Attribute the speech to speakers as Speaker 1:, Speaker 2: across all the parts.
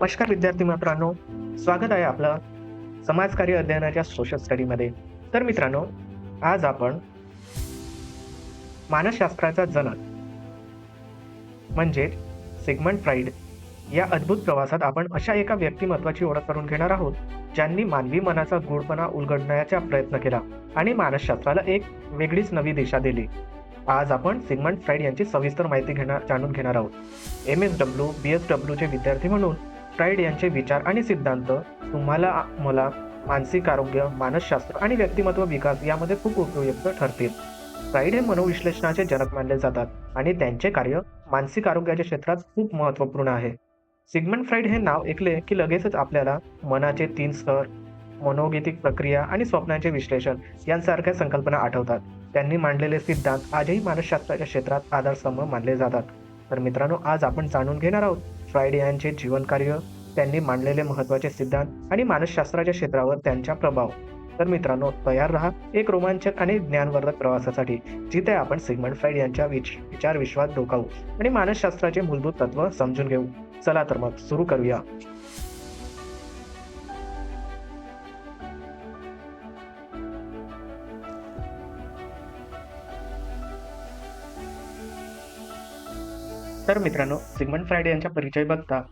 Speaker 1: नमस्कार विद्यार्थी मित्रांनो स्वागत आहे आपलं समाजकार्य अध्ययनाच्या सोशल स्टडीमध्ये तर मित्रांनो आज आपण मानसशास्त्राचा जनक म्हणजे सिगमंड फ्राईड या अद्भुत प्रवासात आपण अशा एका व्यक्तिमत्वाची ओळख करून घेणार आहोत ज्यांनी मानवी मनाचा गोडपणा उलगडण्याचा प्रयत्न केला आणि मानसशास्त्राला एक वेगळीच नवी दिशा दिली. आज आपण सिगमंड फ्राईड यांची सविस्तर माहिती घेणार जाणून घेणार आहोत. M S W B S डब्ल्यूचे विद्यार्थी म्हणून फ्राईड यांचे विचार आणि सिद्धांत तुम्हाला मला मानसिक आरोग्य मानसशास्त्र आणि व्यक्तिमत्व विकास यामध्ये खूप उपयुक्त ठरतील. फ्राईड हे मनोविश्लेषणाचे जनक मानले जातात आणि त्यांचे कार्य मानसिक आरोग्याच्या क्षेत्रात खूप महत्त्वपूर्ण आहे. सिगमंड फ्राईड हे नाव ऐकले की लगेचच आपल्याला मनाचे तीन स्तर मनोगीतिक प्रक्रिया आणि स्वप्नांचे विश्लेषण यांसारख्या संकल्पना आठवतात. त्यांनी मांडलेले सिद्धांत आजही मानसशास्त्राच्या क्षेत्रात आधारस्तंभ मानले जातात. तर मित्रांनो आज आपण जाणून घेणार आहोत फ्रायड यांचे जीवनकार्य त्यांनी मांडलेले महत्त्वाचे सिद्धांत आणि मानसशास्त्राच्या क्षेत्रावर त्यांचा प्रभाव. तर मित्रांनो तयार राहा एक रोमांचक आणि ज्ञानवर्धक प्रवासासाठी जिथे आपण सिगमंड फ्राईड यांच्या विच विचार विश्वास डोकावू आणि मानसशास्त्राचे मूलभूत तत्व समजून घेऊ. चला तर मग सुरू करूया. तर मित्रांनो सिगमंड फ्रायडे यांचा परिचय बघता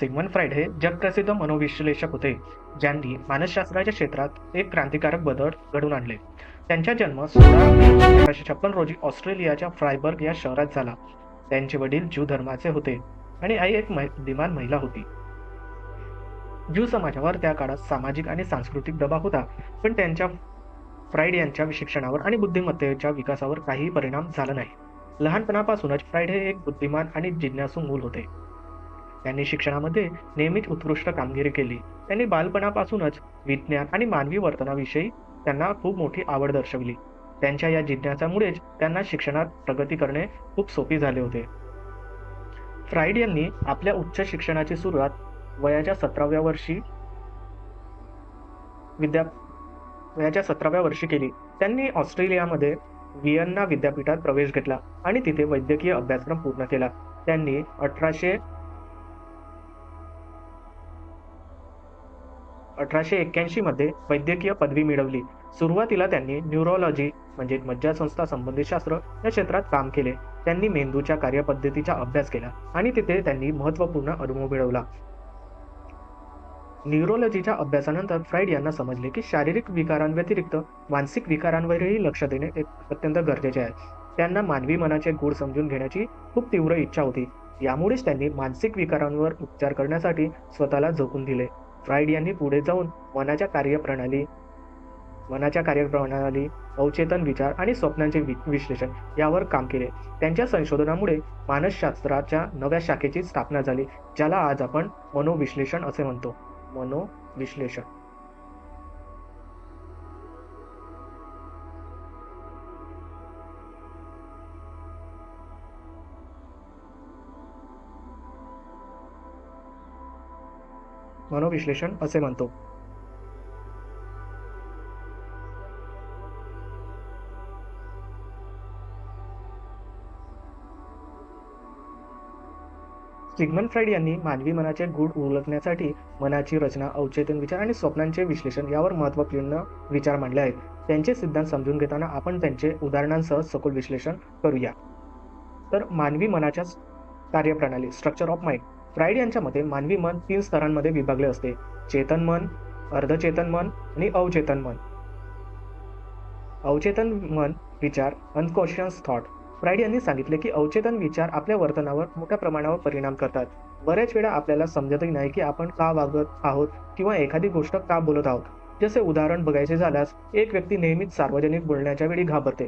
Speaker 1: सिगमंड फ्रायडे हे जगप्रसिद्ध मनोविश्लेषक होते ज्यांनी मानसशास्त्राच्या क्षेत्रात एक क्रांतिकारक बदल घडवून आणले. त्यांचा जन्म सोळा अठराशे छप्पन रोजी ऑस्ट्रेलियाच्या फ्रायबर्ग या शहरात झाला. त्यांचे वडील ज्यू धर्माचे होते आणि आई एक मै- महिला होती. ज्यू समाजावर त्या काळात सामाजिक आणि सांस्कृतिक दबाव होता पण त्यांच्या फ्राईड यांच्या शिक्षणावर आणि बुद्धिमत्तेच्या विकासावर काहीही परिणाम झाला नाही. लहानपणापासूनच फ्राईड हे एक बुद्धिमान आणि जिज्ञासू मूल होते. त्यांनी शिक्षणामध्ये नेहमीच उत्कृष्ट कामगिरी केली. त्यांनी बालपणापासूनच विज्ञान आणि मानवी वर्तनाविषयी त्यांना खूप मोठी आवड दर्शवली. त्यांच्या या जिज्ञासामुळेच त्यांना शिक्षणात प्रगती करणे खूप सोपी झाले होते. फ्राईड यांनी आपल्या उच्च शिक्षणाची सुरुवात वयाच्या सतराव्या वर्षी विद्या वयाच्या सतराव्या वर्षी केली. त्यांनी ऑस्ट्रेलियामध्ये वियन्ना विद्यापीठात प्रवेश घेतला आणि तिथे वैद्यकीय अभ्यासक्रम पूर्ण केला. त्यांनी अठराशे अठराशे एक्क्याऐंशी मध्ये वैद्यकीय पदवी मिळवली. सुरुवातीला त्यांनी न्यूरोलॉजी म्हणजे मज्जासंस्था संबंधित शास्त्र या क्षेत्रात काम केले. त्यांनी मेंदूच्या कार्यपद्धतीचा अभ्यास केला आणि तिथे त्यांनी महत्त्वपूर्ण अनुभव मिळवला. न्यूरोलॉजीच्या अभ्यासानंतर फ्राईड यांना समजले की शारीरिक विकारांव्यतिरिक्त मानसिक विकारांवरही लक्ष देणे एक अत्यंत गरजेचे आहे. त्यांना मानवी मनाचे गूढ समजून घेण्याची खूप तीव्र इच्छा होती. यामुळेच त्यांनी मानसिक विकारांवर उपचार करण्यासाठी स्वतःला झोकून दिले. फ्राईड यांनी पुढे जाऊन मनाच्या कार्यप्रणाली मनाच्या कार्यप्रणाली अवचेतन विचार आणि स्वप्नांचे वि- विश्लेषण यावर काम केले. त्यांच्या संशोधनामुळे मानसशास्त्राच्या नव्या शाखेची स्थापना झाली ज्याला आज आपण मनोविश्लेषण असे म्हणतो. मनोविश्लेषण मनोविश्लेषण असे म्हणतो. सिग्मन फ्राईड यांनी मानवी मनाचे गूढ ओळखण्यासाठी मनाची रचना अवचेतन विचार आणि स्वप्नांचे विश्लेषण यावर महत्त्वपूर्ण विचार मांडले आहेत. त्यांचे सिद्धांत समजून घेताना आपण त्यांचे उदाहरणांसह सखोल विश्लेषण करूया. तर मानवी मनाच्या कार्यप्रणाली स्ट्रक्चर ऑफ माइंड फ्राईड यांच्या मते मानवी मन तीन स्तरांमध्ये विभागले असते. चेतन मन अर्धचेतन मन आणि अवचेतन मन. अवचेतन मन विचार अनकॉन्शियस थॉट फ्राईड यांनी सांगितले की अवचेतन विचार आपल्या वर्तनावर मोठ्या प्रमाणावर परिणाम करतात. बऱ्याच वेळा आपल्याला समजतही नाही की आपण का वागत आहोत किंवा एखादी गोष्ट का बोलत आहोत. जसे उदाहरण बघायचे झाल्यास एक व्यक्ती नेहमीच सार्वजनिक बोलण्याच्या वेळी घाबरते.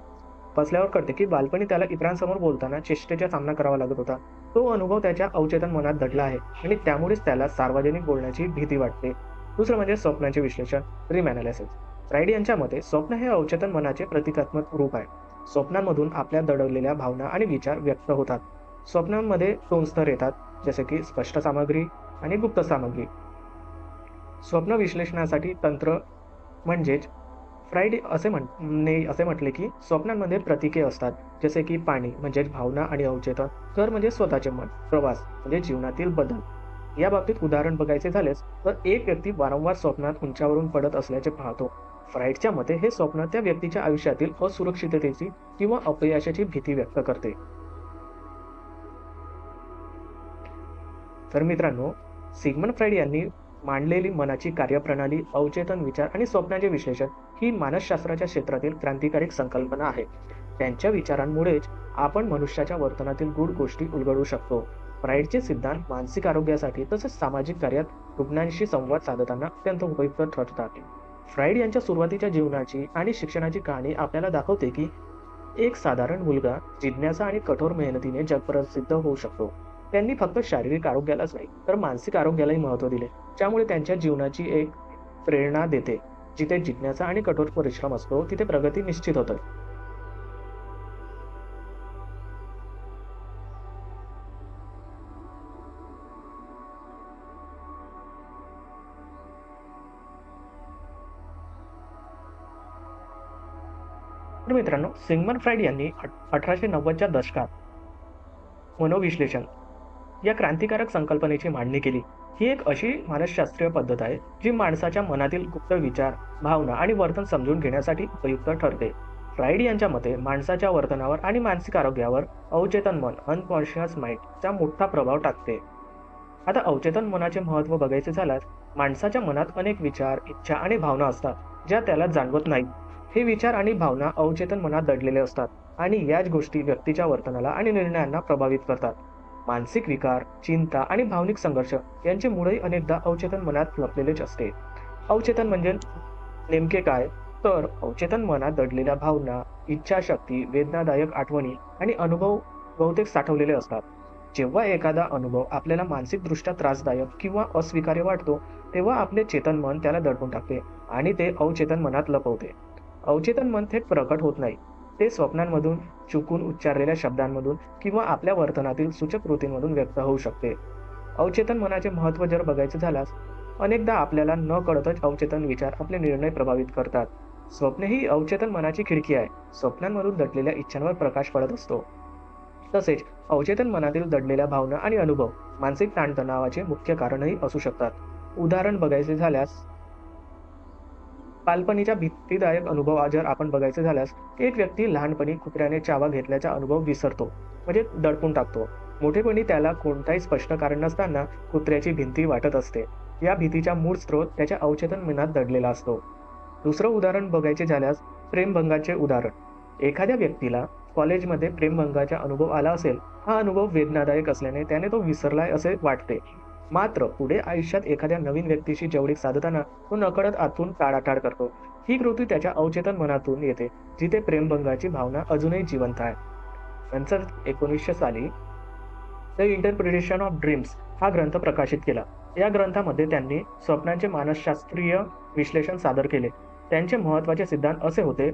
Speaker 1: पसल्यावर कळते की बालपणी त्याला इतरांसमोर बोलताना चेष्टेचा सामना करावा लागत होता. तो अनुभव त्याच्या अवचेतन मनात दडला आहे आणि त्यामुळेच त्याला सार्वजनिक बोलण्याची भीती वाटते. दुसरं म्हणजे स्वप्नाचे विश्लेषण ड्रीम अनालिसिस फ्राईड यांच्या मते स्वप्न हे अवचेतन मनाचे प्रतिकात्मक रूप आहे. स्वप्नांमधून आपल्या दडवलेल्या भावना आणि विचार व्यक्त होतात. स्वप्नांमध्ये दोन स्तर येतात जसे की स्पष्ट सामग्री आणि गुप्त सामग्री. स्वप्न विश्लेषणासाठी तंत्र म्हणजेच फ्राईड असे म्हणणे असे म्हटले की स्वप्नांमध्ये प्रतीके असतात जसे की पाणी म्हणजेच भावना आणि अवचेतन तर म्हणजे स्वतःचे मन प्रवास म्हणजे जीवनातील बदल. या बाबतीत उदाहरण बघायचे झालेच तर एक व्यक्ती वारंवार स्वप्नात उंचावरून पडत असल्याचे पाहतो. फ्राईडच्या मते हे स्वप्न त्या व्यक्तीच्या आयुष्यातील असुरक्षिततेची किंवा अपयशाची भीती व्यक्त करते. तर मित्रांनो सिगमन फ्राईड यांनी मांडलेली मनाची कार्यप्रणाली अवचेतन विचार आणि स्वप्नाचे विश्लेषण ही मानसशास्त्राच्या क्षेत्रातील क्रांतिकारी संकल्पना आहे. त्यांच्या विचारांमुळेच आपण मनुष्याच्या वर्तनातील गूढ गोष्टी उलगडू शकतो. फ्राईडचे सिद्धांत मानसिक आरोग्यासाठी तसेच सामाजिक कार्यात रुग्णांशी संवाद साधताना अत्यंत उपयुक्त ठरतात. फ्राईड यांच्या सुरुवातीच्या जीवनाची आणि शिक्षणाची कहाणी आपल्याला दाखवते की एक साधारण मुलगा जिज्ञासा आणि कठोर मेहनतीने जगप्रसिद्ध होऊ शकतो. त्यांनी फक्त शारीरिक आरोग्यालाच नाही तर मानसिक आरोग्यालाही महत्त्व दिले. त्यामुळे त्यांच्या जीवनाची एक प्रेरणा देते. जिथे जिज्ञासा आणि कठोर परिश्रम असतो तिथे प्रगती निश्चित होतं. तर मित्रांनो सिंगमन फ्राईड यांनी अठराशे नव्वदच्या दशकात मनोविश्लेषण या क्रांतिकारक संकल्पनेची मांडणी केली. ही एक अशी मानसशास्त्रीय पद्धत आहे जी माणसाच्या मनातील गुप्त विचार भावना आणि वर्तन समजून घेण्यासाठी उपयुक्त ठरते. फ्राईड यांच्या मते माणसाच्या वर्तनावर आणि मानसिक आरोग्यावर अवचेतन मन अनकॉन्शियस माइंडचा मोठा प्रभाव टाकते. आता अवचेतन मनाचे महत्त्व बघायचे झाल्यास माणसाच्या मनात अनेक विचार इच्छा आणि भावना असतात ज्या त्याला जाणवत नाहीत. हे विचार आणि भावना अवचेतन मनात दडलेले असतात आणि याच गोष्टी व्यक्तीच्या वर्तनाला आणि निर्णयांना प्रभावित करतात. मानसिक विकार चिंता आणि भावनिक संघर्ष यांचे मुळही अनेकदा अवचेतन मनात लपलेलेच असते. अवचेतन म्हणजे नेमके काय? तर अवचेतन मनात दडलेल्या भावना इच्छाशक्ती वेदनादायक आठवणी आणि अनुभव बहुतेक साठवलेले असतात. जेव्हा एखादा अनुभव आपल्याला मानसिकदृष्ट्या त्रासदायक किंवा अस्वीकार्य वाटतो तेव्हा आपले चेतन मन त्याला दडपून टाकते आणि ते अवचेतन मनात लपवते. अवचेतन मन थेट प्रकट होत नाही. ते स्वप्नांमधून चुकून उच्चारलेल्या शब्दांमधून किंवा आपल्या वर्तनातील सूचक कृतींमधून व्यक्त होऊ शकते. अवचेतन मनाचे महत्त्व जर बघायचे झाल्यास अनेकदा आपल्याला न कळतच अवचेतन विचार आपले निर्णय प्रभावित करतात. स्वप्ने ही अवचेतन मनाची खिडकी आहे. स्वप्नांमधून दडलेल्या इच्छांवर प्रकाश पडत असतो. तसेच अवचेतन मनातील दडलेल्या भावना आणि अनुभव मानसिक ताणतणावाचे मुख्य कारणही असू शकतात. उदाहरण बघायचे झाल्यास बालपणीच्या भीतीदायक अनुभव जर आपण बघायचे झाल्यास एक व्यक्ती लहानपणी कुत्र्याने चावा घेतल्याचा अनुभव विसरतो म्हणजे दडपून टाकतो. मोठेपणी त्याला कोणताही स्पष्ट कारण नसताना कुत्र्याची भिंती वाटत असते. या भीतीचा मूळ स्रोत त्याच्या अवचेतन मनात दडलेला असतो. दुसरं उदाहरण बघायचे झाल्यास प्रेमभंगाचे उदाहरण. एखाद्या व्यक्तीला कॉलेजमध्ये प्रेमभंगाचा अनुभव आला असेल हा अनुभव वेदनादायक असल्याने त्याने तो विसरलाय असे वाटते. मात्र पुढे आयुष्यात एखाद्या नवीन व्यक्तीशी जवळीक साधताना तो नकळत आतून टाळाटाळ करतो. ही कृती त्याच्या अवचेतन मनातून येते जिथे प्रेमभंगाची भावना अजूनही जिवंत आहे. नंतर एकोणीसशे साली द इंटरप्रिटेशन ऑफ ड्रीम्स हा ग्रंथ प्रकाशित केला. या ग्रंथामध्ये त्यांनी स्वप्नांचे मानसशास्त्रीय विश्लेषण सादर केले. त्यांचे महत्त्वाचे सिद्धांत असे होते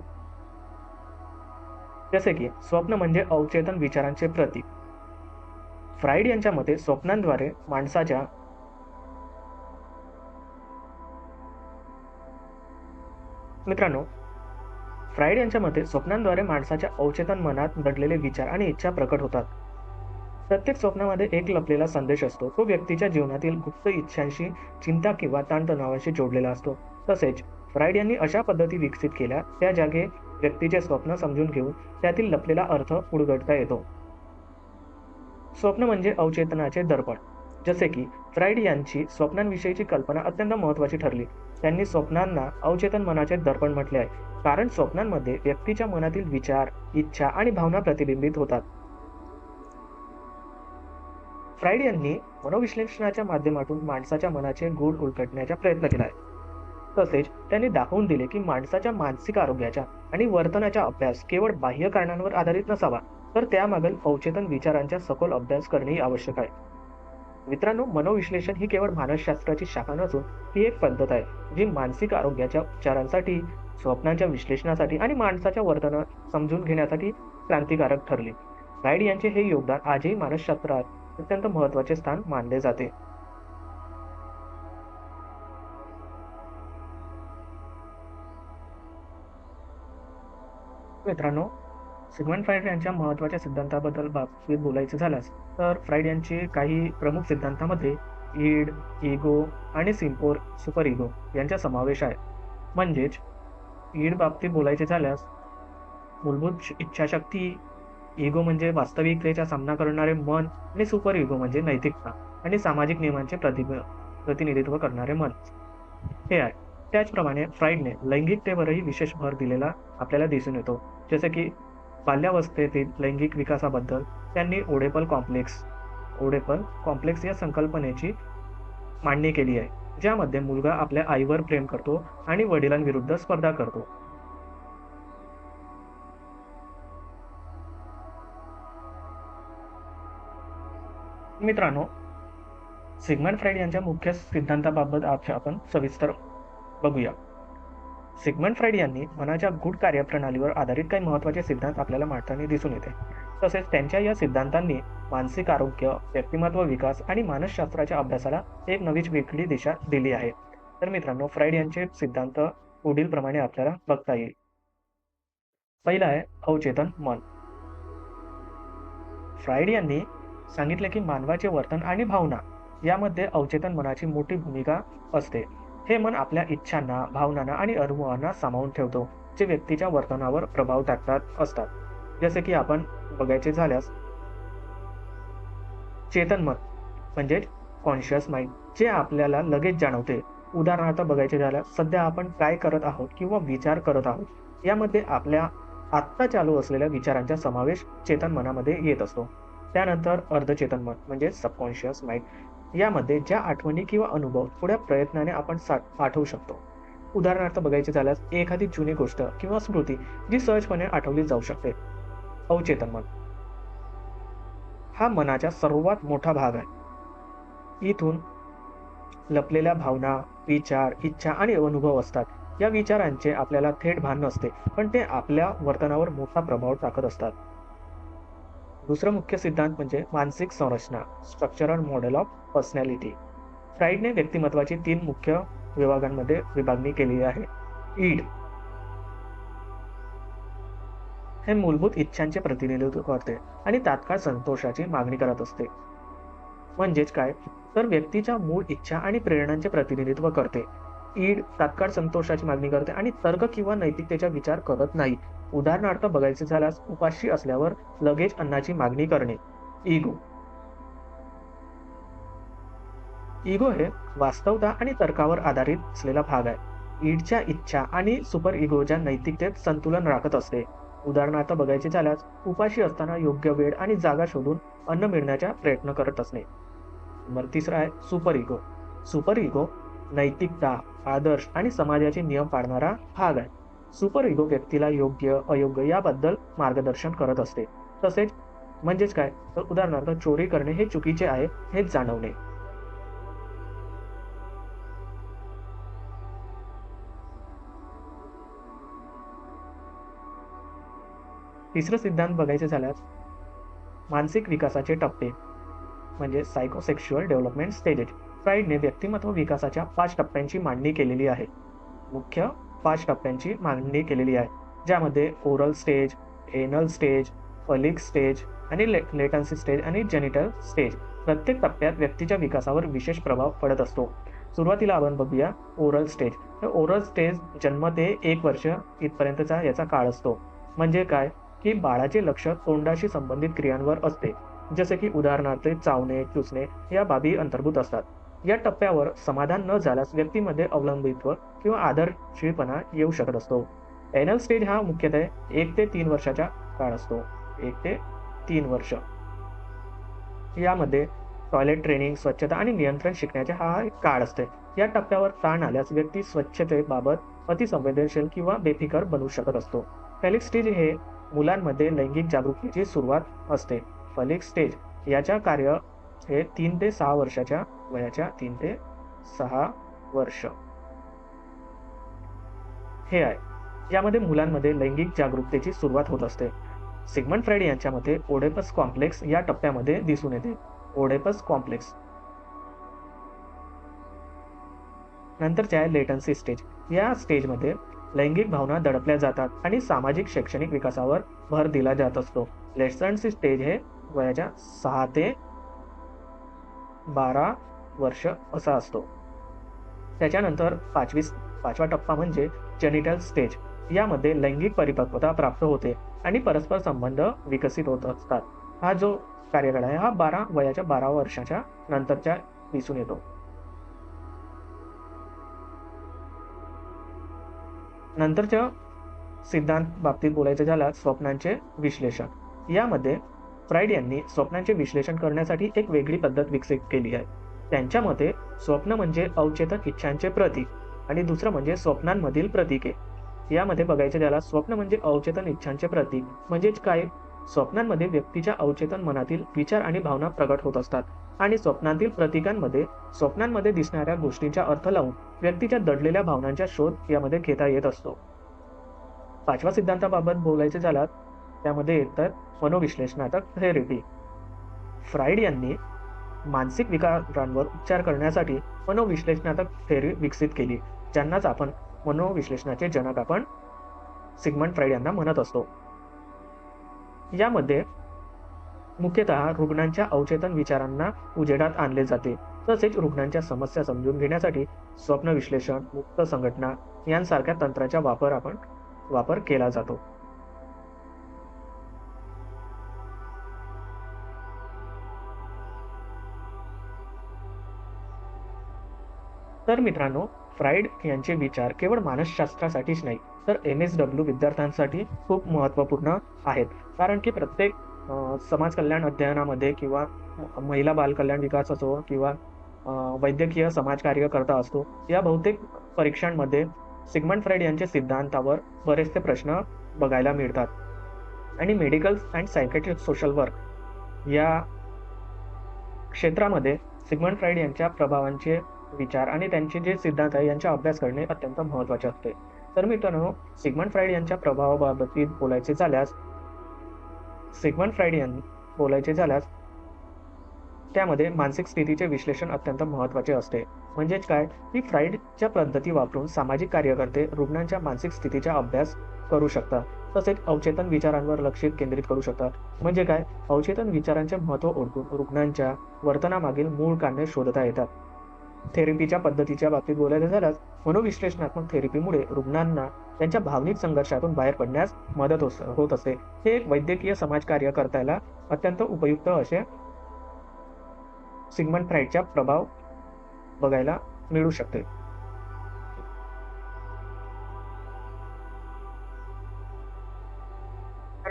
Speaker 1: जसे की स्वप्न म्हणजे अवचेतन विचारांचे प्रतीक. फ्राईड यांच्या मते स्वप्नांद्वारे माणसाच्या मित्रांनो फ्राईड यांच्या मते स्वप्नांद्वारे माणसाच्या अवचेतन मनात दडलेले विचार आणि इच्छा प्रकट होतात. प्रत्येक स्वप्नामध्ये एक लपलेला संदेश असतो. तो व्यक्तीच्या जीवनातील गुप्त इच्छांशी चिंता किंवा ताणतणावाशी जोडलेला असतो. तसेच फ्राईड यांनी अशा पद्धती विकसित केल्या त्या जागे व्यक्तीचे स्वप्न समजून घेऊन त्यातील लपलेला अर्थ उलगडता येतो. स्वप्न म्हणजे अवचेतनाचे दर्पण. जसे की फ्राईड यांची स्वप्नांविषयीची कल्पना अत्यंत महत्वाची ठरली. त्यांनी स्वप्नांना अवचेतन मनाचे दर्पण म्हटले आहे कारण स्वप्नांमध्ये व्यक्तीच्या मनातील विचार इच्छा आणि भावना प्रतिबिंबित होतात. फ्राईड यांनी मनोविश्लेषणाच्या माध्यमातून माणसाच्या मनाचे गुण उलगडण्याचा प्रयत्न केला आहे. तसेच त्यांनी दाखवून दिले की माणसाच्या मानसिक आरोग्याच्या आणि वर्तनाचा अभ्यास केवळ बाह्य कारणांवर आधारित नसावा. तर त्यामागील अवचेतन विचारांचा सखोल अभ्यास करणेही आवश्यक आहे. मित्रांनो मनोविश्लेषण ही केवळ मानसशास्त्राची शाखा नसून ही एक पद्धत आहे जी मानसिक आरोग्याच्या उपचारांसाठी स्वप्नांच्या विश्लेषणासाठी आणि माणसाच्या वर्तना समजून घेण्यासाठी क्रांतिकारक ठरली. राईड यांचे हे योगदान आजही मानसशास्त्रात अत्यंत महत्त्वाचे स्थान मानले जाते. मित्रांनो सिगमंड फ्राईड यांच्या महत्त्वाच्या सिद्धांताबद्दल बाबतीत बोलायचं झाल्यास तर फ्राईड यांचे काही प्रमुख सिद्धांतामध्ये ईड इगो आणि सिम्पोर सुपर इगो यांचा समावेश आहे. म्हणजेच ईड बाबतीत बोलायचे झाल्यास मूलभूत इच्छाशक्ती इगो म्हणजे वास्तविकतेचा सामना करणारे मन आणि सुपर इगो म्हणजे नैतिकता आणि सामाजिक नियमांचे प्रतिब प्रतिनिधित्व करणारे मन. हे आहे. त्याचप्रमाणे फ्राईडने लैंगिकतेवरही विशेष भर दिलेला आपल्याला दिसून येतो. जसे की बाल्यावस्थेतील लैंगिक विकासाबद्दल त्यांनी ओडेपल कॉम्प्लेक्स ओडेपल कॉम्प्लेक्स या संकल्पनेची मांडणी केली आहे ज्यामध्ये मुलगा आपल्या आईवर प्रेम करतो आणि वडिलांविरुद्ध स्पर्धा करतो. मित्रांनो सिग्मंड फ्राईड यांच्या मुख्य सिद्धांताबाबत आज आपण सविस्तर बघूया. सिगमंड फ्राईड यांनी मनाच्या गुड कार्यप्रणालीवर आधारित काही महत्त्वाचे सिद्धांत आपल्याला मांडताना दिसून येते. तसेच त्यांच्या या सिद्धांतांनी मानसिक आरोग्य व्यक्तिमत्व विकास आणि मानसशास्त्राच्या अभ्यासाला एक नवीच वेगळी दिशा दिली आहे. तर मित्रांनो फ्राईड यांचे सिद्धांत पुढील प्रमाणे आपल्याला बघता येईल. पहिला आहे अवचेतन मन. फ्राईड यांनी सांगितले की मानवाचे वर्तन आणि भावना यामध्ये अवचेतन मनाची मोठी भूमिका असते. हे मन आपल्या इच्छांना भावनांना आणि अनुभवांना सामावून ठेवतो जे व्यक्तीच्या वर्तनावर प्रभाव टाकतात असतात. जसे की आपण बघायचे झाल्यास चेतन मन म्हणजे कॉन्शियस माइंड जे आपल्याला लगेच जाणवते. उदाहरणार्थ बघायचे झाल्यास सध्या आपण काय करत आहोत किंवा विचार करत आहोत यामध्ये आपल्या आत्ता चालू असलेल्या विचारांचा समावेश चेतन मनामध्ये येत असतो. त्यानंतर अर्धचेतन मन म्हणजे सबकॉन्शियस माइंड यामध्ये ज्या आठवणी किंवा अनुभव थोड्या प्रयत्नाने आपण पाठवू शकतो. उदाहरणार्थ बघायचे झाल्यास एखादी जुनी गोष्ट किंवा स्मृती जी सहजपणे आठवली जाऊ शकते. अवचेतन मन. हा मनाचा सर्वात मोठा भाग आहे. इथून लपलेल्या भावना विचार इच्छा आणि अनुभव असतात. या विचारांचे आपल्याला थेट भान नसते पण ते आपल्या वर्तनावर मोठा प्रभाव टाकत असतात. दुसरा मुख्य सिद्धांत म्हणजे मानसिक संरचना स्ट्रक्चरल मॉडेल ऑफ पर्सनॅलिटी फ्राईडने व्यक्तिमत्वाची तीन मुख्य विभागांमध्ये विभागणी केली आहे. ईड. हे मूलभूत इच्छांचे प्रतिनिधित्व करते आणि तात्काळ संतोषाची मागणी करत असते. म्हणजेच काय? तर व्यक्तीच्या मूळ इच्छा आणि प्रेरणांचे प्रतिनिधित्व करते. ईड तात्काळ संतोषाची मागणी करते आणि तर्क किंवा नैतिकतेचा विचार करत नाही. उदाहरणार्थ बघायचे झाल्यास उपाशी असल्यावर लगेच अन्नाची मागणी करणे. इगो इगो हे वास्तवता आणि तर्कावर आधारित असलेला भाग आहे. ईडच्या इच्छा आणि सुपर इगोच्या नैतिकतेत संतुलन राखत असते. उदाहरणार्थ बघायचे झाल्यास उपाशी असताना योग्य वेळ आणि जागा शोधून अन्न मिळण्याचा प्रयत्न करत असणे. नंबर तिसरा आहे सुपर इगो सुपर इगो नैतिकता आदर्श आणि समाजाचे नियम पाळणारा भाग आहे. सुपर इगो व्यक्तीला योग्य अयोग्य याबद्दल मार्गदर्शन करत असते. तसेच म्हणजेच काय? तर उदाहरणार्थ चोरी करणे हे चुकीचे आहे हे जाणवणे. तिसरं सिद्धांत बघायचे झाल्यास मानसिक विकासाचे टप्पे म्हणजे सायकोसेक्शुअल डेव्हलपमेंट स्टेजेस फ्राईडने व्यक्तिमत्व विकासाच्या पाच टप्प्यांची मांडणी केलेली आहे. मुख्य पाच टप्प्यांची मांडणी केलेली आहे ज्यामध्ये oral stage anal stage phallic stage आणि ले लेटन्सी स्टेज आणि जेनिटल स्टेज प्रत्येक टप्प्यात व्यक्तीच्या विकासावर विशेष प्रभाव पडत असतो. सुरुवातीला आपण बघूया ओरल स्टेज तर ओरल स्टेज जन्म ते एक वर्ष इथपर्यंतचा याचा काळ असतो. म्हणजे काय? की बाळाचे लक्ष तोंडाशी संबंधित क्रियांवर असते. जसे की उदाहरणार्थ चावणे चुसणे या बाबी अंतर्भूत असतात. या टप्प्यावर समाधान न झाल्यास व्यक्तीमध्ये अवलंबित्व किंवा आदर्शीपणा येऊ शकत असतो. एनल स्टेज हा मुख्यतः एक ते तीन वर्षाचा काळ असतो. एक ते तीन वर्ष. यामध्ये टॉयलेट ट्रेनिंग स्वच्छता आणि नियंत्रण शिकण्याचे हा एक काळ असते. या टप्प्यावर ताण आल्यास व्यक्ती स्वच्छतेबाबत अतिसंवेदनशील किंवा बेफिकर बनू शकत असतो. फेलिक स्टेज हे मुलांमध्ये लैंगिक जागृतीची सुरुवात असते. फलिक स्टेज याच्या कार्य हे तीन ते सहा वर्षाच्या वयाच्या तीन ते सहा वर्ष. हे आहे. यामध्ये मुलांमध्ये लैंगिक जागरूकतेची सुरुवात होत असते. सिगमंड फ्रेड यांच्या मते ओडेपस कॉम्प्लेक्स या टप्प्यामध्ये दिसून येते. Oedipus complex. नंतरच्या आहे लेटन्सी स्टेज. या स्टेजमध्ये लैंगिक भावना दडपल्या जातात आणि सामाजिक शैक्षणिक विकासावर भर दिला जात असतो. लेटन्सी स्टेज हे वयाच्या सहा ते बारा वर्ष असा असतो. त्याच्यानंतर पाचवी पाचवा टप्पा म्हणजे जेनिटल स्टेज यामध्ये लैंगिक परिपक्वता प्राप्त होते आणि परस्पर संबंध विकसित होत असतात. हा जो कार्यकाळ आहे हा बारा वयाच्या बारा वर्षाच्या नंतरच्या दिसून येतो. नंतरच्या सिद्धांत बाबतीत बोलायचं झालं स्वप्नांचे विश्लेषण. यामध्ये फ्राईड यांनी स्वप्नांचे विश्लेषण करण्यासाठी एक वेगळी पद्धत विकसित केली आहे. त्यांच्या मते स्वप्न म्हणजे अवचेतन इच्छांचे प्रतीक आणि दुसरं म्हणजे स्वप्नांमधील प्रतीके यामध्ये बघायचं त्याला स्वप्न म्हणजे अवचेतन इच्छांचे प्रतीक. म्हणजेच काय? स्वप्नांमध्ये व्यक्तीच्या अवचेतन मनातील विचार आणि भावना प्रगट होत असतात. आणि स्वप्नांतील प्रतीकांमध्ये स्वप्नांमध्ये दिसणाऱ्या गोष्टींचा अर्थ लावून व्यक्तीच्या दडलेल्या भावनांचा शोध यामध्ये घेता येत असतो. पाचव्या सिद्धांताबाबत बोलायचे झालात त्यामध्ये एकतर मनोविश्लेषणात्मक थेरपी फ्राईड यांनी मानसिक विकारांवर उपचार करण्यासाठी मनोविश्लेषणात्मक थेअरी विकसित केली ज्यांनाच आपण मनोविश्लेषणाचे जनक आपण सिगमंड फ्राईड यांना म्हणत असतो. यामध्ये मुख्यतः रुग्णांच्या अवचेतन विचारांना उजेडात आणले जाते तसेच रुग्णांच्या समस्या समजून घेण्यासाठी स्वप्न विश्लेषण मुक्त संघटना यांसारख्या तंत्राचा वापर आपण वापर केला जातो. तर मित्रांनो फ्राईड यांचे विचार केवळ मानसशास्त्रासाठीच नाही तर एम एस डब्ल्यू विद्यार्थ्यांसाठी खूप महत्त्वपूर्ण आहेत. कारण की प्रत्येक समाज कल्याण अध्ययनामध्ये किंवा महिला बालकल्याण विकास असो किंवा वैद्यकीय समाजकार्य करता असतो या बहुतेक परीक्षांमध्ये सिगमंड फ्राईड यांच्या सिद्धांतावर बरेचसे प्रश्न बघायला मिळतात. आणि medical and psychiatric social work या क्षेत्रामध्ये सिगमंड फ्राईड यांच्या प्रभावांचे विचार आणि त्यांचे जे सिद्धांत आहे यांचा अभ्यास करणे अत्यंत महत्त्वाचे असते. तर मित्रांनो सिगमंड फ्राईड यांच्या प्रभावाबाबत बोलायचे झाल्यास सिगमंड फ्राईड यांनी बोलायचे झाल्यास त्यामध्ये मानसिक स्थितीचे विश्लेषण अत्यंत महत्त्वाचे असते. म्हणजेच काय? की फ्राईडच्या पद्धती वापरून सामाजिक कार्यकर्ते रुग्णांच्या मानसिक स्थितीचा अभ्यास करू शकतात. तसेच अवचेतन विचारांवर लक्ष केंद्रित करू शकतात. म्हणजे काय? अवचेतन विचारांचे महत्त्व ओळखून रुग्णांच्या वर्तनामागील मूळ कारणे शोधता येतात. थेरपीच्या पद्धतीच्या बाबतीत बोलायचं झाल्यास मनोविश्लेषणात्मक थेरपीमुळे रुग्णांना त्यांच्या भावनिक संघर्षातून बाहेर पडण्यास मदत होत असते हे एक वैद्यकीय समाजकार्य करतायला अत्यंत उपयुक्त असे सिगमंड फ्राईडचा प्रभाव बघायला मिळू शकते.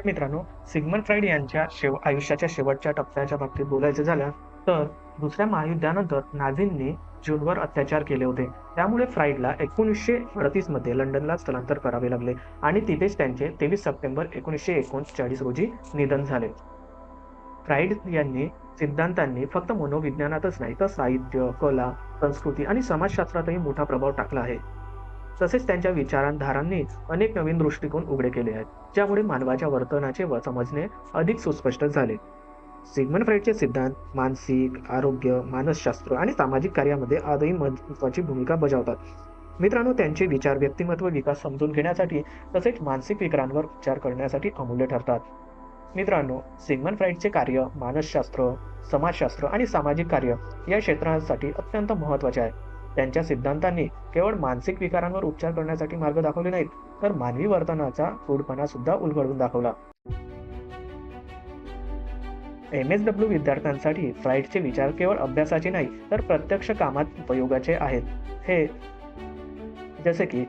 Speaker 1: मित्रांनो सिगमंड फ्राईड यांच्या शेव आयुष्याच्या शेवटच्या टप्प्याच्या बाबतीत बोलायचं झालं तर दुसऱ्या महायुद्धानंतर नाझींनी ज्यूंवर अत्याचार केले होते. त्यामुळे फ्राईडला एकोणीसशे अडतीसमध्ये लंडनला स्थलांतर करावे लागले आणि तिथेच त्यांचे तेवीस सप्टेंबर एकोणीसशे एकोणचाळीस रोजी निधन झाले. फ्राईड यांनी सिद्धांतांनी फक्त मनोविज्ञानातच नाही तर साहित्य कला संस्कृती आणि समाजशास्त्रातही मोठा प्रभाव टाकला आहे. तसेच त्यांच्या विचारांधारांनी अनेक नवीन दृष्टिकोन उघडे केले आहेत ज्यामुळे मानवाच्या वर्तनाचे व समजणे अधिक सुस्पष्ट झाले. सिगमंड फ्राईडचे सिद्धांत मानसिक आरोग्य मानसशास्त्र आणि सामाजिक कार्यामध्ये आजही महत्वाची भूमिका बजावतात. मित्रांनो त्यांचे विचार व्यक्तिमत्व विकास समजून घेण्यासाठी तसेच मानसिक विकारांवर उपचार करण्यासाठी अमूल्य ठरतात. मित्रांनो सिगमन फ्राईडचे कार्य मानसशास्त्र समाजशास्त्र आणि सामाजिक कार्य या क्षेत्रासाठी अत्यंत महत्त्वाचे आहे. त्यांच्या सिद्धांतांनी केवळ मानसिक विकारांवर उपचार करण्यासाठी मार्ग दाखवले नाहीत तर मानवी वर्तनाचा सुद्धा उलगडून दाखवला. एम एस डब्ल्यू विद्यार्थ्यांसाठी फ्लाईटचे विचार केवळ अभ्यासाचे नाही तर प्रत्यक्ष कामात उपयोगाचे आहेत. हे जसे की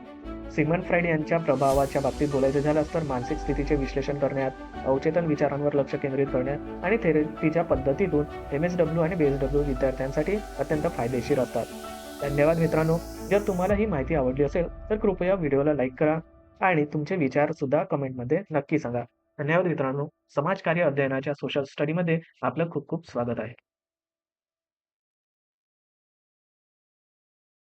Speaker 1: सिमन फ्राईड यांच्या प्रभावाच्या बाबतीत बोलायचं झालं तर मानसिक स्थितीचे विश्लेषण करण्यात अवचेतन विचारांवर लक्ष केंद्रित करण्यात आणि थेरपीच्या पद्धतीतून एम एस डब्ल्यू आणि बी एस डब्ल्यू विद्यार्थ्यांसाठी अत्यंत फायदेशीर असतात. धन्यवाद मित्रांनो. जर तुम्हाला ही माहिती आवडली असेल तर कृपया व्हिडिओला लाईक करा आणि तुमचे विचार सुद्धा कमेंटमध्ये नक्की सांगा. धन्यवाद मित्रांनो. समाजकार्य अध्ययनाच्या सोशल स्टडीमध्ये आपलं खूप खूप स्वागत आहे.